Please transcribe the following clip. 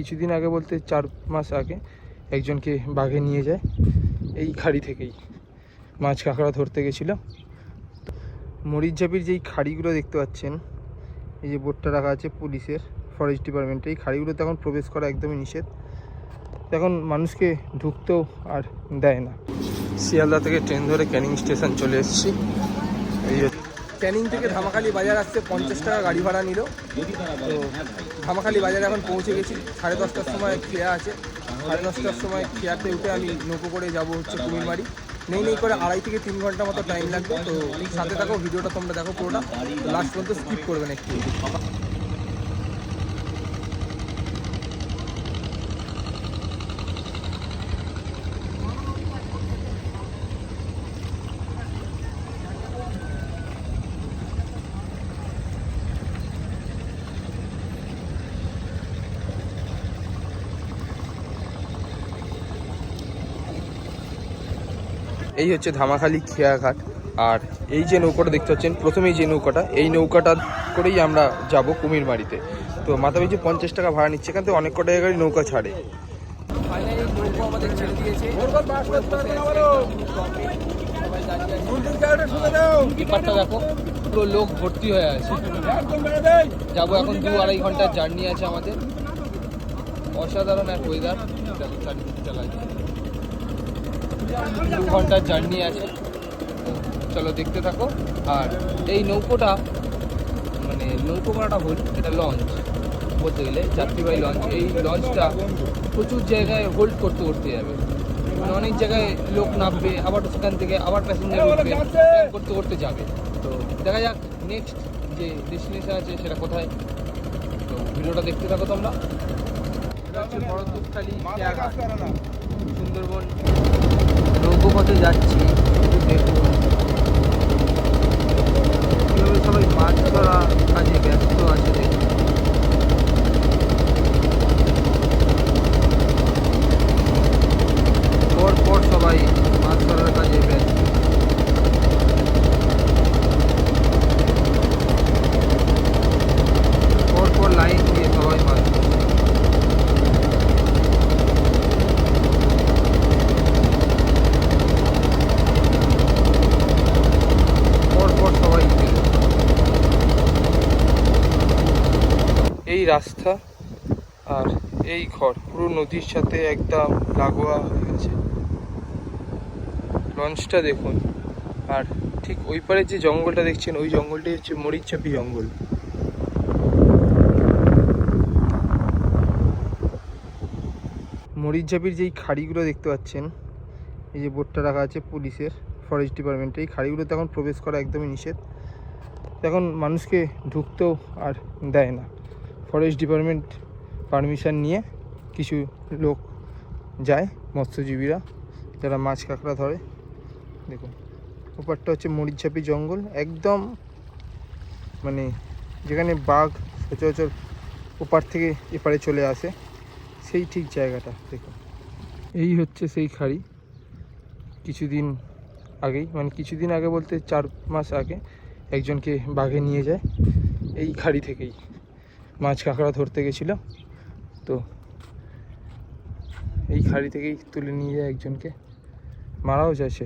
কিছুদিন আগে বলতে চার মাস আগে একজনকে বাঘে নিয়ে যায় এই খাড়ি থেকেই। মাছ কাঁকড়া ধরতে গেছিল। মরিচঝাপির যেই খাড়িগুলো দেখতে পাচ্ছেন, এই যে বোর্ডটা রাখা আছে পুলিশের ফরেস্ট ডিপার্টমেন্টে এই খাড়িগুলোতে এখন প্রবেশ করা একদমই নিষেধ। এখন মানুষকে ঢুকতেও আর দেয় না। শিয়ালদা থেকে ট্রেন ধরে ক্যানিং স্টেশন চলে এসেছি। এই ক্যানিং থেকে ধামাখালি বাজার আসতে পঞ্চাশ টাকা গাড়ি ভাড়া নিল। তো ধামাখালি বাজারে এখন পৌঁছে গেছি। সাড়ে দশটার সময় খেয়া আছে। সাড়ে দশটার সময় খেয়াতে উঠে আমি নৌকো করে যাব হচ্ছে কুমিরমারি নেই নেই করে আড়াই থেকে তিন ঘণ্টা মতো টাইম লাগবে। তো সাথে থাকো, ভিডিওটা তোমরা দেখো পুরোটা। লাস্ট পর্যন্ত স্কিপ করবে না একটু। এই হচ্ছে ধামাখালি খেয়াঘাট। আর এই যে নৌকাটা দেখতে পাচ্ছেন, প্রথমেই যে নৌকাটা, এই নৌকাটা করেই আমরা যাব কুমিরমারিতে তো মাথাপিছু পঞ্চাশ টাকা ভাড়া নিচ্ছে, এখান থেকে অনেক কটা জায়গায় নৌকা ছাড়ে। পুরো লোক ভর্তি হয়ে আছে। যাব এখন দু আড়াই ঘণ্টার জার্নি আছে আমাদের। অসাধারণ এক ওয়েদার চালাই। দু ঘণ্টার জার্নি আছে। চলো দেখতে থাকো। আর এই নৌকোটা মানে নৌকো করাটা হল এটা লঞ্চ বলতে গেলে যাত্রীবাহী লঞ্চ এই লঞ্চটা প্রচুর জায়গায় হোল্ড করতে করতে যাবে। মানে অনেক জায়গায় লোক নামবে, আবার সেখান থেকে আবার প্যাসেঞ্জার উঠবে করতে করতে যাবে। তো দেখা যাক নেক্সট যে ডেস্টিনেশন আছে সেটা কোথায়। তো ভিডিওটা দেখতে থাকো তোমরা। বড় খেয়াঘাট সুন্দরবন নৌকোপথে যাচ্ছি। দেখুন কীভাবে সবাই মাছ ধরা কাজে ব্যস্ত আছে দেখুন পর পর সবাই মাছ ধরার কাজে ব্যস্ত পর পর লাইন দিয়ে সবাই মাছ ধরছে। পর পর সবাই চলে এই রাস্তা আর এই ঘর পুরো নদীর সাথে একদম লাগোয়া হয়ে গেছে। লঞ্চটা দেখুন। আর ঠিক ওই পারে যে জঙ্গলটা দেখছেন, ওই জঙ্গলটি হচ্ছে মরিচচাপি জঙ্গল। মরিচঝাপির যেই খাড়িগুলো দেখতে পাচ্ছেন, এই যে বোর্ডটা রাখা আছে পুলিশের, ফরেস্ট ডিপার্টমেন্টে এই খাড়িগুলোতে এখন প্রবেশ করা একদমই নিষেধ। এখন মানুষকে ঢুকতেও আর দেয় না। ফরেস্ট ডিপার্টমেন্ট পারমিশন নিয়ে কিছু লোক যায়, মৎস্যজীবীরা, যারা মাছ কাঁকড়া ধরে। দেখুন, ওপারটা হচ্ছে মরিচঝাপি জঙ্গল, একদম মানে যেখানে বাঘ সচরাচর ওপার থেকে এপারে চলে আসে, সেই ঠিক জায়গাটা, দেখুন। এই হচ্ছে সেই খাড়ি। কিছুদিন আগেই মানে কিছুদিন আগে বলতে চার মাস আগে একজনকে বাঘে নিয়ে যায়, এই খাড়ি থেকেই। মাছ কাঁকড়া ধরতে গেছিল। তো এই খাড়ি থেকেই তুলে নিয়ে যায় একজনকে। মারাও যাচ্ছে।